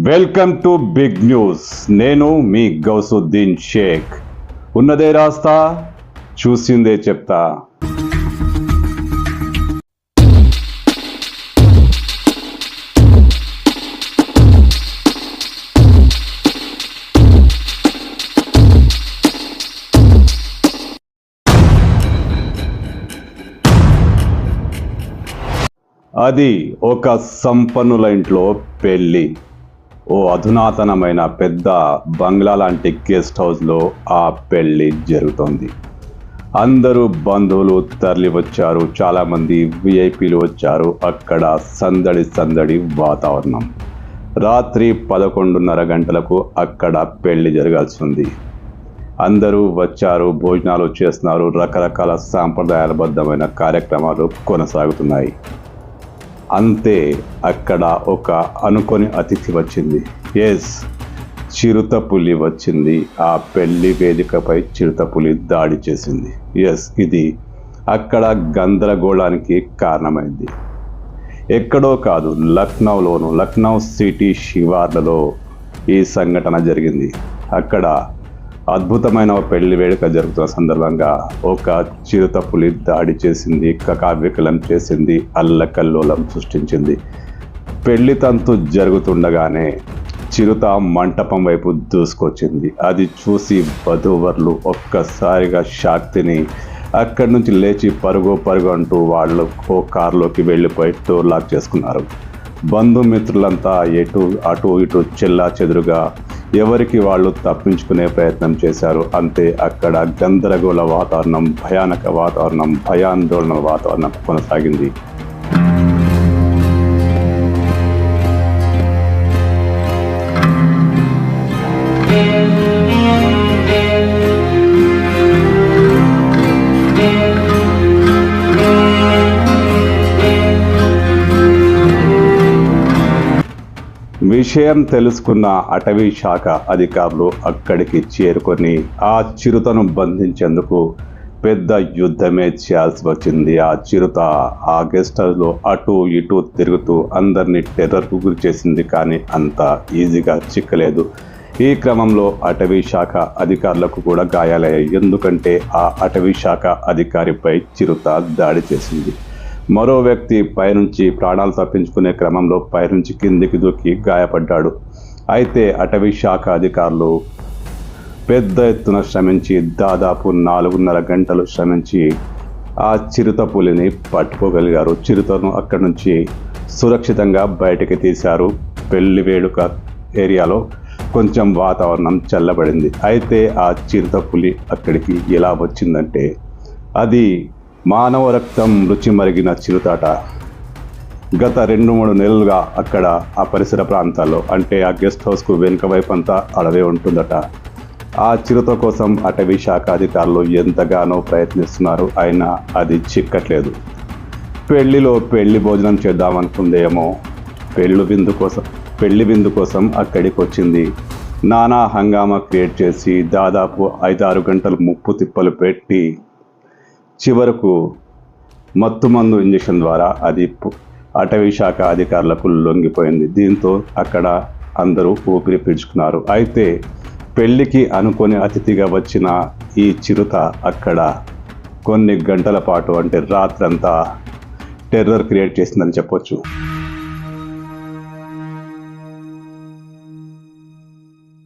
Welcome to big news నేను మీ గౌసుద్దీన్ షేక్. ఉన్నదే రాస్తా చూసిందే చెప్తా. అది ఒక సంపన్నుల ఇంట్లో పెళ్ళి. ఓ అధునాతనమైన పెద్ద బంగ్లా లాంటి గెస్ట్ హౌస్లో ఆ పెళ్ళి జరుగుతోంది. అందరూ బంధువులు తరలి వచ్చారు చాలామంది విఐపీలు వచ్చారు. అక్కడ సందడి సందడి వాతావరణం. రాత్రి పదకొండున్నర గంటలకు అక్కడ పెళ్ళి జరగాల్సి ఉంది. అందరూ వచ్చారు భోజనాలు చేస్తున్నారు. రకరకాల సాంప్రదాయబద్ధమైన కార్యక్రమాలు కొనసాగుతున్నాయి. అంతే అక్కడ ఒక అనుకొని అతిథి వచ్చింది. ఎస్ చిరుతపులి వచ్చింది. ఆ పెళ్ళి వేదికపై చిరుతపులి దాడి చేసింది. ఎస్ ఇది అక్కడ గందరగోళానికి కారణమైంది. ఎక్కడో కాదు లక్నౌలోను లక్నో సిటీ శివార్లలో ఈ సంఘటన జరిగింది. అక్కడ అద్భుతమైన పెళ్ళి వేడుక జరుగుతున్న సందర్భంగా ఒక చిరుత పులి దాడి చేసింది కకావికలం చేసింది అల్లకల్లోలం సృష్టించింది. పెళ్ళి తంతు జరుగుతుండగానే చిరుత మంటపం వైపు దూసుకొచ్చింది. అది చూసి వధూవరులు ఒక్కసారిగా షాక్ తిని అక్కడి నుంచి లేచి పరుగు పరుగు అంటూ వాళ్ళు ఓ కారులోకి వెళ్ళిపోయి డోర్ లాక్ చేసుకున్నారు. బంధుమిత్రులంతా ఎటు అటు ఇటు చెల్లా చెదురుగా ఎవరికి వాళ్ళు తప్పించుకునే ప్రయత్నం చేశారు అంతే అక్కడ గందరగోళ వాతావరణం భయానక వాతావరణం భయాందోళన వాతావరణం కొనసాగింది. విషయం తెలుసుకున్న అటవీ శాఖ అధికారులు అక్కడికి చేరుకొని ఆ చిరుతను బంధించేందుకు పెద్ద యుద్ధమే చేయాల్సి వచ్చింది. ఆ చిరుత ఆ గెస్ట్ హౌస్లో అటు ఇటు తిరుగుతూ అందరినీ టెర్రర్కు గురి చేసింది కానీ అంత ఈజీగా చిక్కలేదు. ఈ క్రమంలో అటవీ శాఖ అధికారులకు కూడా గాయాలయ్యాయి. ఎందుకంటే ఆ అటవీ శాఖ అధికారిపై చిరుత దాడి చేసింది. మరో వ్యక్తి పైనుంచి ప్రాణాలు తప్పించుకునే క్రమంలో పైనుంచి కిందికి దూకి గాయపడ్డాడు. అయితే అటవీ శాఖ అధికారులు పెద్ద ఎత్తున శ్రమించి దాదాపు నాలుగున్నర గంటలు శ్రమించి ఆ చిరుత పులిని పట్టుకోగలిగారు. చిరుతను అక్కడి నుంచి సురక్షితంగా బయటకి తీశారు. పెళ్ళి వేడుక ఏరియాలో కొంచెం వాతావరణం చల్లబడింది. అయితే ఆ చిరుత పులి అక్కడికి ఎలా వచ్చిందంటే అది మానవ రక్తం రుచి మరిగిన చిరుతాట. గత రెండు మూడు నెలలుగా అక్కడ ఆ పరిసర ప్రాంతాల్లో అంటే ఆ గెస్ట్ హౌస్కు వెనుక వైపు అంతా అడవే ఉంటుందట. ఆ చిరుత కోసం అటవీ శాఖ అధికారులు ఎంతగానో ప్రయత్నిస్తున్నారు అయినా అది చిక్కట్లేదు. పెళ్ళిలో పెళ్ళి భోజనం చేద్దామనుకుందేమో పెళ్ళు విందు కోసం పెళ్ళి విందు కోసం అక్కడికి వచ్చింది నానా హంగామా క్రియేట్ చేసి దాదాపు ఐదారు గంటలు ముప్పు తిప్పలు పెట్టి చివరకు మత్తుమందు ఇంజెక్షన్ ద్వారా అది అటవీ శాఖ అధికారులకు లొంగిపోయింది. దీంతో అక్కడ అందరూ ఊపిరి పీల్చుకున్నారు. అయితే పెళ్ళికి అనుకుని అతిథిగా వచ్చిన ఈ చిరుత అక్కడ కొన్ని గంటల పాటు అంటే రాత్రంతా టెర్రర్ క్రియేట్ చేసిందని చెప్పొచ్చు.